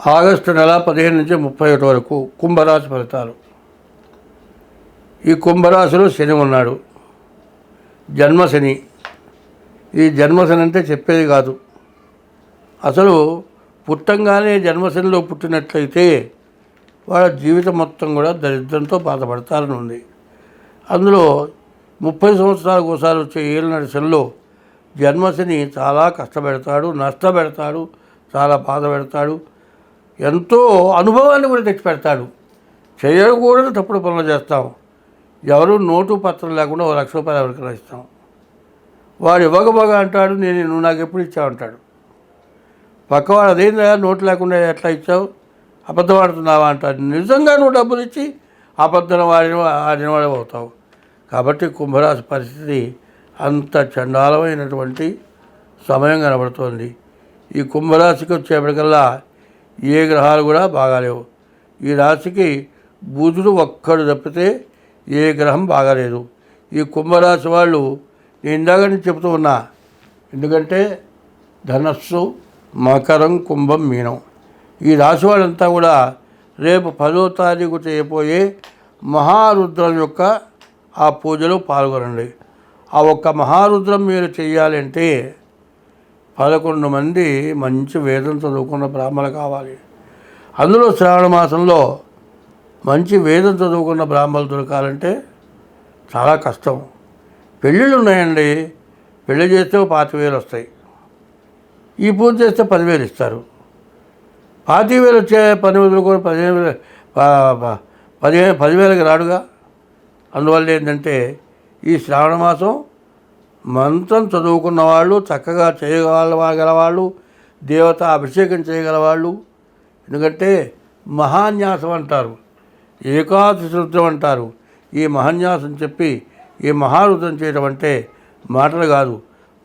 August నెల పదిహేను నుంచి ముప్పై ఒకటి వరకు కుంభరాశి ఫలితాలు. ఈ కుంభరాశిలో శని ఉన్నాడు. జన్మశని ఈ జన్మశని అంటే చెప్పేది కాదు. అసలు పుట్టంగానే జన్మశనిలో పుట్టినట్లయితే వాళ్ళ జీవితం మొత్తం కూడా దరిద్రంతో బాధపడతారని ఉంది. అందులో ముప్పై సంవత్సరాలకు ఒకసారి వచ్చే ఏళ్ళ శనిలో జన్మశని చాలా కష్టపెడతాడు నష్టపెడతాడు చాలా బాధ పెడతాడు. ఎంతో అనుభవాన్ని కూడా తెచ్చిపెడతాడు. చేయకూడదు తప్పుడు పనులు చేస్తాం. ఎవరు నోటు పత్రం లేకుండా ఒక లక్ష రూపాయలు ఎవరికి ఇస్తాం. వాడు ఇవ్వకపోగా అంటాడు నేను నువ్వు నాకు ఎప్పుడు ఇచ్చావు అంటాడు. పక్కవాడు అదేందా నోటు లేకుండా ఎట్లా ఇచ్చావు? అబద్ధం ఆడుతున్నావా అంటాడు. నిజంగా నువ్వు డబ్బులు ఇచ్చి అబద్ధం వాడిన ఆడిన వాడు అవుతావు. కాబట్టి కుంభరాశి పరిస్థితి అంత చండాలమైనటువంటి సమయం కనబడుతోంది. ఈ కుంభరాశికి వచ్చేప్పటికల్లా ఏ గ్రహాలు కూడా బాగాలేవు. ఈ రాశికి బుధుడు ఒక్కడు తప్పితే ఏ గ్రహం బాగాలేదు. ఈ కుంభరాశి వాళ్ళు నేను ఇందాక నేను చెబుతూ ఉన్నా ఎందుకంటే ధనస్సు మకరం కుంభం మీనం. ఈ రాశి వాళ్ళంతా కూడా రేపు పదో తారీఖు చేయబోయే మహారుద్రం యొక్క ఆ పూజలో పాల్గొనండి. ఆ ఒక్క మహారుద్రం మీరు చేయాలంటే పదకొండు మంది మంచి వేదం చదువుకున్న బ్రాహ్మణులు కావాలి. అందులో శ్రావణ మాసంలో మంచి వేదం చదువుకున్న బ్రాహ్మణులు దొరకాలంటే చాలా కష్టం. పెళ్ళిళ్ళు ఉన్నాయండి. పెళ్ళి చేస్తే పాతి వేలు వస్తాయి. ఈ పూజ చేస్తే పదివేలు ఇస్తారు. పాతి వేలు వచ్చే పని వదులుకొని పదిహేను వేలు పదిహేను పదివేలకు రాడుగా. అందువల్ల ఏంటంటే ఈ శ్రావణ మాసం మంత్రం చదువుకున్న వాళ్ళు చక్కగా చేయగలవాళ్ళు దేవత అభిషేకం చేయగలవాళ్ళు. ఎందుకంటే మహాన్యాసం అంటారు ఏకాదశి రుద్రం అంటారు. ఈ మహాన్యాసం చెప్పి ఈ మహారుద్రం చేయడం అంటే మాటలు కాదు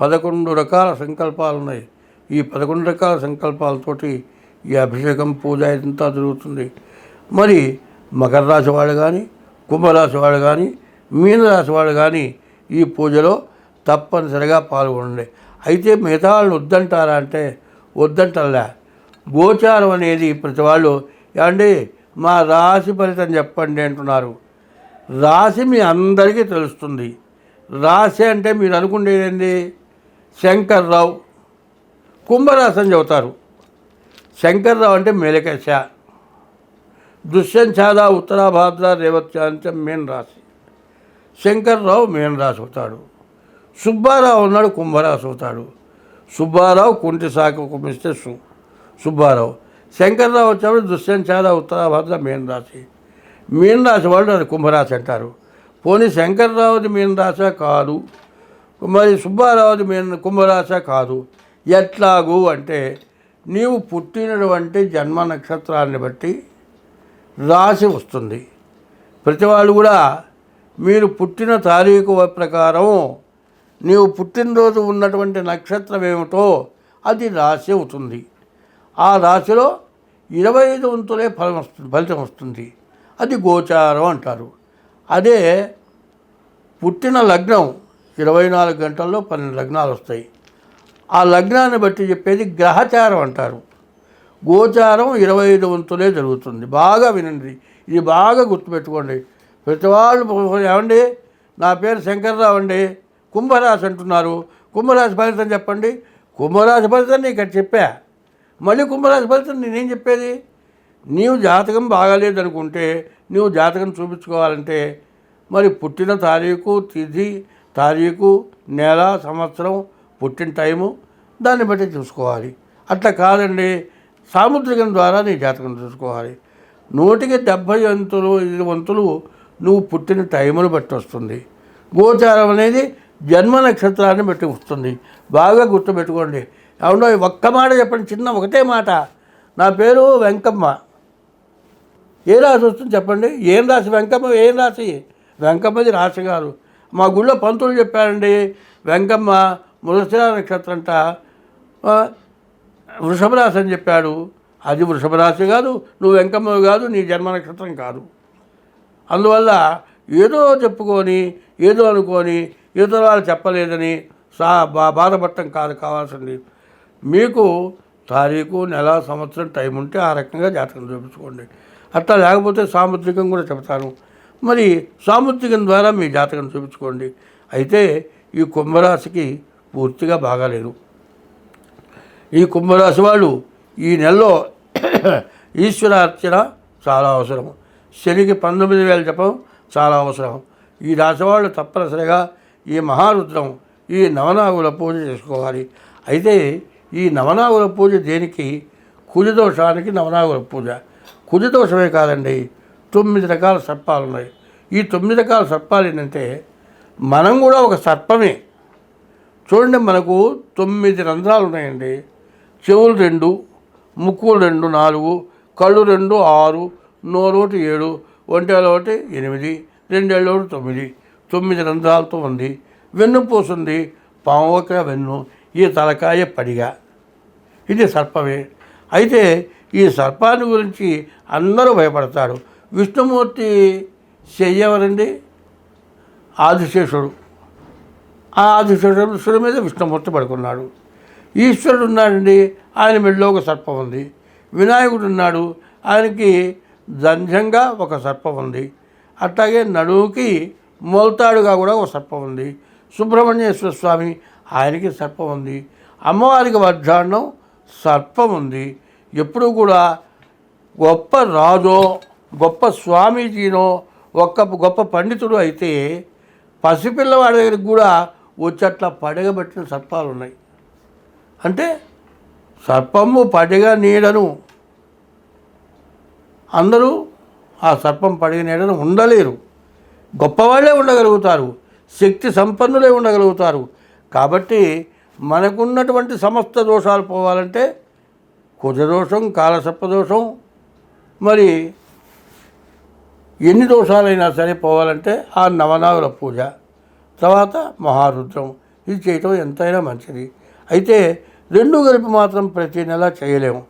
పదకొండు రకాల సంకల్పాలు ఉన్నాయి ఈ పదకొండు రకాల సంకల్పాలతోటి ఈ అభిషేకం పూజ ఇదంతా జరుగుతుంది. మరి మకర రాశి వాళ్ళు కానీ కుంభరాశి వాళ్ళు కానీ మీనరాశి వాళ్ళు కానీ ఈ పూజలో తప్పనిసరిగా పాల్గొనండి. అయితే మిగతా వాళ్ళు వద్దంటారా అంటే వద్దంటల్లా. గోచారం అనేది ప్రతి వాళ్ళు ఏమండి మా రాశి ఫలితం చెప్పండి అంటున్నారు. రాశి మీ అందరికీ తెలుస్తుంది. రాశి అంటే మీరు అనుకునేది ఏంది? శంకర్రావు. కుంభరాశి అని చెబుతారు. శంకర్రావు అంటే మేలకేశ దుష్యంఛాద ఉత్తరాభాద్ర రేవత్యాంచం మేన్ రాశి. శంకర్రావు మేన్ రాశి అవుతాడు. సుబ్బారావు ఉన్నాడు కుంభరాశి అవుతాడు. సుబ్బారావు కుంటి శాఖ కుమిస్తే సు సుబ్బారావు. శంకర్రావు వచ్చేప్పుడు దుష్యంఛాద చాలా మేన్ రాశి. మీన రాశి వాళ్ళు అది కుంభరాశి అంటారు. పోనీ శంకర్రావుది మీన రాశ కాదు మరి సుబ్బారావుది మీన కుంభరాశ కాదు. ఎట్లాగు అంటే నీవు పుట్టినటువంటి జన్మ నక్షత్రాన్ని బట్టి రాశి వస్తుంది. ప్రతి వాళ్ళు కూడా మీరు పుట్టిన తారీఖు ప్రకారం నీవు పుట్టినరోజు ఉన్నటువంటి నక్షత్రం ఏమిటో అది రాశి అవుతుంది. ఆ రాశిలో ఇరవై ఐదు వంతులే ఫలం వస్తుంది ఫలితం వస్తుంది. అది గోచారం అంటారు. అదే పుట్టిన లగ్నం ఇరవై నాలుగు గంటల్లో పన్నెండు లగ్నాలు వస్తాయి. ఆ లగ్నాన్ని బట్టి చెప్పేది గ్రహచారం అంటారు. గోచారం ఇరవై ఐదు వంతులే జరుగుతుంది. బాగా వినండి. ఇది బాగా గుర్తుపెట్టుకోండి. ప్రతి వాళ్ళు ఏమండి? నా పేరు శంకర్రావు అండి. కుంభరాశి అంటున్నారు. కుంభరాశి ఫలితం చెప్పండి. కుంభరాశి ఫలితం నీకు ఇక్కడ చెప్పా. మళ్ళీ కుంభరాశి ఫలితం నేనేం చెప్పేది? నీవు జాతకం బాగాలేదు అనుకుంటే నువ్వు జాతకం చూపించుకోవాలంటే మరి పుట్టిన తారీఖు తిథి తారీఖు నెల సంవత్సరం పుట్టిన టైము దాన్ని బట్టి చూసుకోవాలి. అట్లా కాదండి. సాముద్రికం ద్వారా నీ జాతకం చూసుకోవాలి. నూటికి డెబ్భై వంతులు ఐదు వంతులు నువ్వు పుట్టిన టైమును బట్టి వస్తుంది. గోచారం అనేది జన్మ నక్షత్రాన్ని పెట్టి వస్తుంది బాగా గుర్తుపెట్టుకోండి. అవును ఒక్క మాట చెప్పండి చిన్న ఒకటే మాట. నా పేరు వెంకమ్మ. ఏ రాశి వస్తుంది చెప్పండి? ఏం రాశి? వెంకమ్మ ఏం రాశి? వెంకమ్మది రాశి గారు మా గుళ్ళో పంతులు చెప్పారండి వెంకమ్మ మృగశిర నక్షత్రం అంట. వృషభ రాశి అని చెప్పాడు. అది వృషభ రాశి కాదు నువ్వు వెంకమ్మ కాదు నీ జన్మ నక్షత్రం కాదు. అందువల్ల ఏదో చెప్పుకొని ఏదో అనుకొని ఏదో చెప్పలేదని సా బా బాధపడటం కాదు కావాల్సింది. మీకు తారీఖు నెల సంవత్సరం టైం ఉంటే ఆ రకంగా జాతకం చూపించుకోండి. అట్లా లేకపోతే సాముద్రికం కూడా చెప్తాను మరి సాముద్రికం ద్వారా మీ జాతకం చూపించుకోండి. అయితే ఈ కుంభరాశికి పూర్తిగా బాగాలేదు. ఈ కుంభరాశి వాళ్ళు ఈ నెలలో ఈశ్వరార్చన చాలా అవసరం. శనికి పంతొమ్మిది వేల జపం చాలా అవసరం. ఈ రాశి వాళ్ళు తప్పనిసరిగా ఈ మహారుద్రం ఈ నవనాగుల పూజ చేసుకోవాలి. అయితే ఈ నవనాగుల పూజ దేనికి? కుజదోషానికి నవనాగుల పూజ. కుజదోషమే కాదండి తొమ్మిది రకాల సర్పాలు ఉన్నాయి. ఈ తొమ్మిది రకాల సర్పాలు ఏంటంటే మనం కూడా ఒక సర్పమే. చూడండి మనకు తొమ్మిది రంధ్రాలు ఉన్నాయండి. చెవులు రెండు ముక్కులు రెండు నాలుగు కళ్ళు రెండు ఆరు నోరోటి ఏడు ఒంటేళ్ళ ఒకటి ఎనిమిది రెండేళ్ళ ఒకటి తొమ్మిది. తొమ్మిది రంధ్రాలతో ఉంది. వెన్నుపూస ఉంది పాముక వెన్ను ఈ తలకాయ పడిగా. ఇది సర్పమే. అయితే ఈ సర్పాన్ని గురించి అందరూ భయపడతారు. విష్ణుమూర్తి చెయ్యవరండి ఆదిశేషుడు. ఆ ఆదిశేషుడు మీద విష్ణుమూర్తి పడుకున్నాడు. ఈశ్వరుడు ఉన్నాడండి ఆయన మెడలో ఒక సర్పం ఉంది. వినాయకుడు ఉన్నాడు ఆయనకి దంజంగా ఒక సర్పం ఉంది. అట్లాగే నడువుకి మొలతాడుగా కూడా ఒక సర్పం ఉంది. సుబ్రహ్మణ్యేశ్వర స్వామి ఆయనకి సర్పం ఉంది. అమ్మవారికి వడ్డాన్నం సర్పం ఉంది. ఎప్పుడు కూడా గొప్ప రాజో గొప్ప స్వామీజీనో ఒక్క గొప్ప పండితుడు అయితే పసిపిల్లవాడి దగ్గరికి కూడా వచ్చేట్లా పడగబెట్టిన సర్పాలు ఉన్నాయి. అంటే సర్పము పడిగ నీడను అందరూ ఆ సర్పం పడిగ నీడను ఉండలేరు. గొప్పవాళ్ళే ఉండగలుగుతారు శక్తి సంపన్నులే ఉండగలుగుతారు. కాబట్టి మనకున్నటువంటి సమస్త దోషాలు పోవాలంటే కుజదోషం కాలసర్పదోషం మరి ఎన్ని దోషాలైనా సరే పోవాలంటే ఆ నవనాగుల పూజ తర్వాత మహారుద్రం. ఇది చేయటం ఎంతైనా మంచిది. అయితే రెండు కలిపి మాత్రం ప్రతి నెల చేయలేము.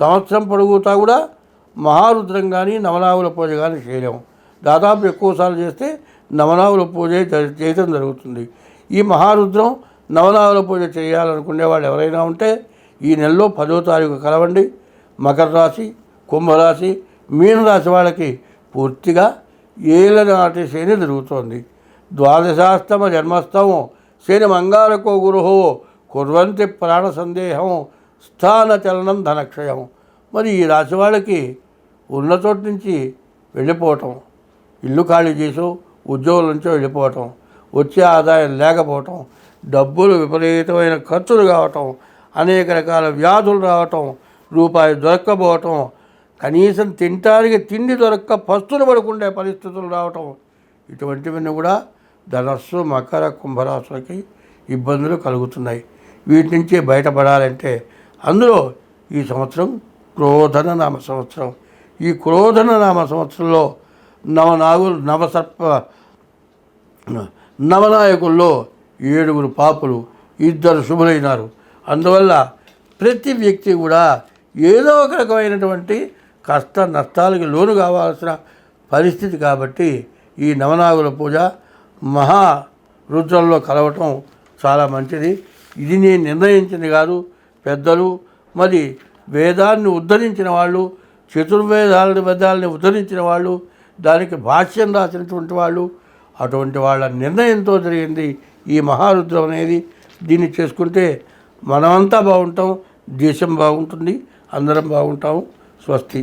సంవత్సరం పొడుగుతా కూడా మహారుద్రం కానీ నవనాగుల పూజ కానీ చేయలేము. దాదాపు ఎక్కువసార్లు చేస్తే నవనాగుల పూజ చేయటం జరుగుతుంది. ఈ మహారుద్రం నవనాగుల పూజ చేయాలనుకునే వాళ్ళు ఎవరైనా ఉంటే ఈ నెలలో పదో తారీఖు కలవండి. మకర రాశి కుంభరాశి మీనరాశి వాళ్ళకి పూర్తిగా ఏళ్ళ నాటి శని జరుగుతోంది ద్వాదశాస్తమ జన్మస్థము శని మంగారకో గురుహో కుర్వంతి ప్రాణ సందేహం స్థాన చలనం ధనక్షయం. మరి ఈ రాశి వాళ్ళకి ఉన్న చోటు నుంచి వెళ్ళిపోవటం ఇల్లు ఖాళీ చేసి ఉద్యోగుల నుంచో వెళ్ళిపోవటం వచ్చే ఆదాయం లేకపోవటం డబ్బులు విపరీతమైన ఖర్చులు కావటం అనేక రకాల వ్యాధులు రావటం రూపాయి దొరక్కపోవటం కనీసం తినటానికి తిండి దొరక్క పస్తులు పడుకుండే పరిస్థితులు రావటం. ఇటువంటివన్నీ కూడా ధనస్సు మకర కుంభరాశులకి ఇబ్బందులు కలుగుతున్నాయి. వీటి నుంచి బయటపడాలంటే అందులో ఈ సంవత్సరం క్రోధన నామ సంవత్సరం. ఈ క్రోధన నామ సంవత్సరంలో నవనాగులు నవసర్ప నవనాయకుల్లో ఏడుగురు పాపులు ఇద్దరు శుభులైనారు. అందువల్ల ప్రతి వ్యక్తి కూడా ఏదో ఒక రకమైనటువంటి కష్ట నష్టాలకి లోను కావాల్సిన పరిస్థితి కాబట్టి ఈ నవనాగుల పూజ మహా రుద్రంలో కలవటం చాలా మంచిది. ఇది నేను నిర్ణయించింది కాదు. పెద్దలు మరి వేదాన్ని ఉద్ధరించిన వాళ్ళు చతుర్వేదాల వేదాలని ఉద్ధరించిన వాళ్ళు దానికి భాష్యం రాసినటువంటి వాళ్ళు అటువంటి వాళ్ళ నిర్ణయంతో జరిగింది ఈ మహారుద్రం అనేది. దీన్ని చేసుకుంటే మనమంతా బాగుంటాం దేశం బాగుంటుంది అందరం బాగుంటాము స్వస్తి.